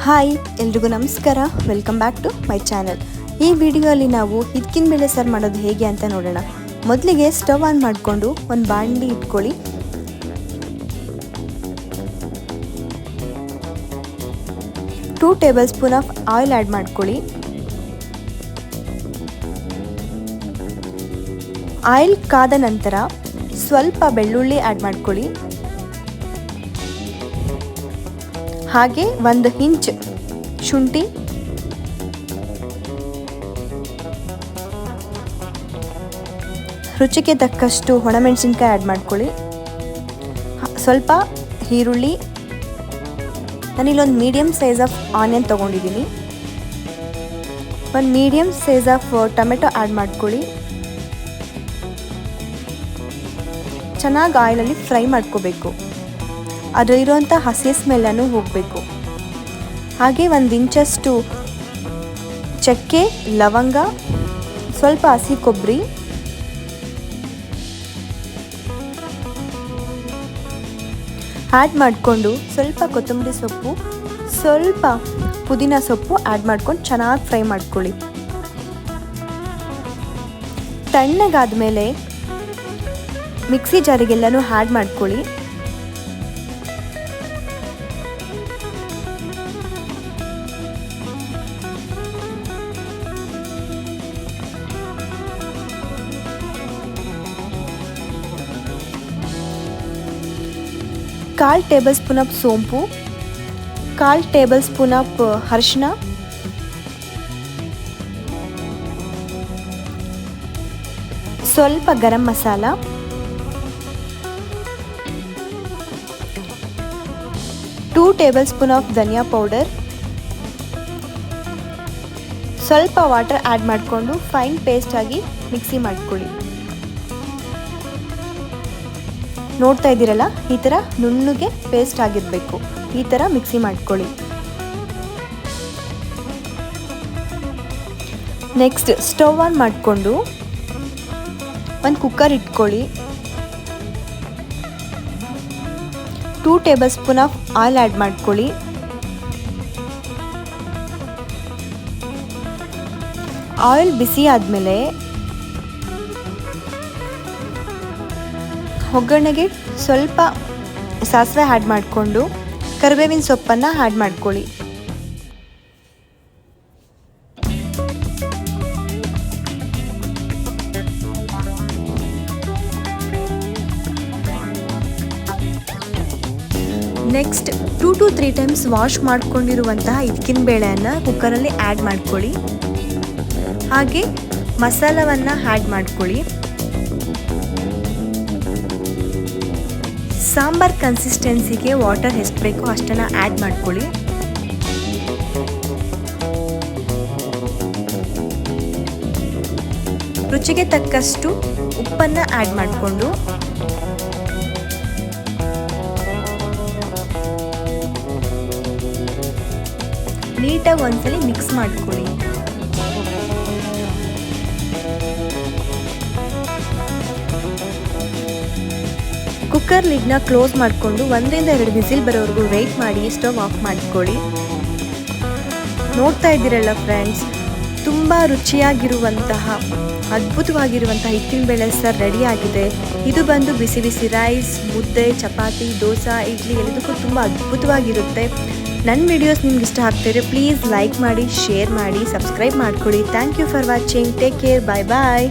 Hi, ಎಲ್ರಿಗೂ ನಮಸ್ಕಾರ. Welcome back to my channel ಈ ವಿಡಿಯೋಲಿ ನಾವು ಹಿದ್ಕಿನ ಬೇಳೆ ಸಾರು ಮಾಡೋದು ಹೇಗೆ ಅಂತ ನೋಡೋಣ. ಮೊದಲಿಗೆ ಸ್ಟವ್ ಆನ್ ಮಾಡಿಕೊಂಡು ಒಂದು ಬಾಣಲಿ ಇಟ್ಕೊಳ್ಳಿ. Two tablespoon of oil add ಮಾಡ್ಕೊಳ್ಳಿ. ಆಯಿಲ್ ಕಾದ ನಂತರ ಸ್ವಲ್ಪ ಬೆಳ್ಳುಳ್ಳಿ ಆ್ಯಡ್ ಮಾಡ್ಕೊಳ್ಳಿ. ಹಾಗೆ ಒಂದು ಇಂಚ್ ಶುಂಠಿ. ರುಚಿಗೆ ತಕ್ಕಷ್ಟು ಒಣಮೆಣಸಿನ್ಕಾಯಿ ಆ್ಯಡ್ ಮಾಡ್ಕೊಳ್ಳಿ. ಸ್ವಲ್ಪ ಈರುಳ್ಳಿ. ನಾನಿಲ್ಲೊಂದು ಮೀಡಿಯಮ್ ಸೈಜ್ ಆಫ್ ಆನಿಯನ್ ತೊಗೊಂಡಿದ್ದೀನಿ. ಒಂದು medium size of tomato add ಮಾಡ್ಕೊಳ್ಳಿ. ಚೆನ್ನಾಗಿ ಆಯಿಲಲ್ಲಿ ಫ್ರೈ ಮಾಡ್ಕೋಬೇಕು. ಅದರಲ್ಲಿರುವಂಥ ಹಸಿ ಸ್ಮೆಲ್ಲನ್ನು ಹೋಗಬೇಕು. ಹಾಗೆ ಒಂದು ಇಂಚಷ್ಟು ಚಕ್ಕೆ, ಲವಂಗ, ಸ್ವಲ್ಪ ಹಸಿ ಕೊಬ್ಬರಿ, ಆ್ಯಡ್ ಮಾಡಿಕೊಂಡು ಸ್ವಲ್ಪ ಕೊತ್ತಂಬರಿ ಸೊಪ್ಪು, ಸ್ವಲ್ಪ ಪುದೀನ ಸೊಪ್ಪು ಆ್ಯಡ್ ಮಾಡ್ಕೊಂಡು ಚೆನ್ನಾಗಿ ಫ್ರೈ ಮಾಡ್ಕೊಳ್ಳಿ. ತಣ್ಣಗಾದ ಮೇಲೆ ಮಿಕ್ಸಿ ಜಾರಿಗೆಲ್ಲನೂ ಆ್ಯಡ್ ಮಾಡ್ಕೊಳ್ಳಿ. ಕಾಲು ಟೇಬಲ್ ಸ್ಪೂನ್ ಆಫ್ ಸೋಂಪು, ಕಾಲು ಟೇಬಲ್ ಸ್ಪೂನ್ ಆಫ್ ಅರಿಶಿನ ಸ್ವಲ್ಪ garam masala, two tablespoon of dhaniya powder, ಸ್ವಲ್ಪ ವಾಟರ್ ಆ್ಯಡ್ ಮಾಡಿಕೊಂಡು ಫೈನ್ ಪೇಸ್ಟ್ ಆಗಿ ಮಿಕ್ಸಿ ಮಾಡ್ಕೊಳ್ಳಿ. ನೋಡ್ತಾ ಇದ್ದೀರಲ್ಲ, ಈ ಥರ ನುಣ್ಣಗೆ ಪೇಸ್ಟ್ ಆಗಿರಬೇಕು. ಈ ಥರ ಮಿಕ್ಸಿ ಮಾಡ್ಕೊಳ್ಳಿ. ನೆಕ್ಸ್ಟ್ ಸ್ಟವ್ ಆನ್ ಮಾಡಿಕೊಂಡು ಒಂದು ಕುಕ್ಕರ್ ಇಟ್ಕೊಳ್ಳಿ. Two tablespoon of oil add ಮಾಡ್ಕೊಳ್ಳಿ. ಆಯಿಲ್ ಬಿಸಿ ಆದಮೇಲೆ ಒಗ್ಗರಣೆಗೆ ಸ್ವಲ್ಪ ಸಾಸಿವೆ ಆ್ಯಡ್ ಮಾಡಿಕೊಂಡು ಕರಿಬೇವಿನ ಸೊಪ್ಪನ್ನು ಆ್ಯಡ್ ಮಾಡ್ಕೊಳ್ಳಿ. Next two to three times wash ಮಾಡಿಕೊಂಡಿರುವಂತಹ ಇದಕ್ಕಿನ ಬೇಳೆಯನ್ನು ಕುಕ್ಕರಲ್ಲಿ ಆ್ಯಡ್ ಮಾಡ್ಕೊಳ್ಳಿ. ಹಾಗೆ ಮಸಾಲವನ್ನು ಆ್ಯಡ್ ಮಾಡ್ಕೊಳ್ಳಿ. ಸಾಂಬಾರ್ ಕನ್ಸಿಸ್ಟೆನ್ಸಿಗೆ ವಾಟರ್ ಎಷ್ಟು ಬೇಕೋ ಅಷ್ಟನ್ನು ಆ್ಯಡ್ ಮಾಡ್ಕೊಳ್ಳಿ. ರುಚಿಗೆ ತಕ್ಕಷ್ಟು ಉಪ್ಪನ್ನು ಆ್ಯಡ್ ಮಾಡಿಕೊಂಡು. ನೀಟಾಗಿ ಒಂದ್ಸಲಿ ಮಿಕ್ಸ್ ಮಾಡ್ಕೊಳ್ಳಿ. ಕುಕ್ಕರ್ ಲಿಡ್ನ ಕ್ಲೋಸ್ ಮಾಡಿಕೊಂಡು ಒಂದರಿಂದ ಎರಡು ಬಿಸಿಲ್ ಬರೋವರೆಗೂ ವೆಯ್ಟ್ ಮಾಡಿ, ಸ್ಟವ್ ಆಫ್ ಮಾಡಿಕೊಳ್ಳಿ. ನೋಡ್ತಾ ಇದ್ದೀರಲ್ಲ ಫ್ರೆಂಡ್ಸ್, ತುಂಬ ರುಚಿಯಾಗಿರುವಂತಹ, ಅದ್ಭುತವಾಗಿರುವಂತಹ ಹಿಟ್ಟಿನ ಬೇಳೆ ಸರ್ ರೆಡಿಯಾಗಿದೆ ಇದು ಬಂದು ಬಿಸಿ ಬಿಸಿ ರೈಸ್ ಮುದ್ದೆ, ಚಪಾತಿ, ದೋಸೆ, ಇಡ್ಲಿ ಎಲ್ಲದಕ್ಕೂ ತುಂಬ ಅದ್ಭುತವಾಗಿರುತ್ತೆ. ನನ್ನ ವಿಡಿಯೋಸ್ ನಿಮ್ಗೆ ಇಷ್ಟ ಆಗ್ತಿದ್ರೆ ಪ್ಲೀಸ್ ಲೈಕ್ ಮಾಡಿ ಶೇರ್ ಮಾಡಿ ಸಬ್ಸ್ಕ್ರೈಬ್ ಮಾಡ್ಕೊಳ್ಳಿ. Thank you for watching take care bye bye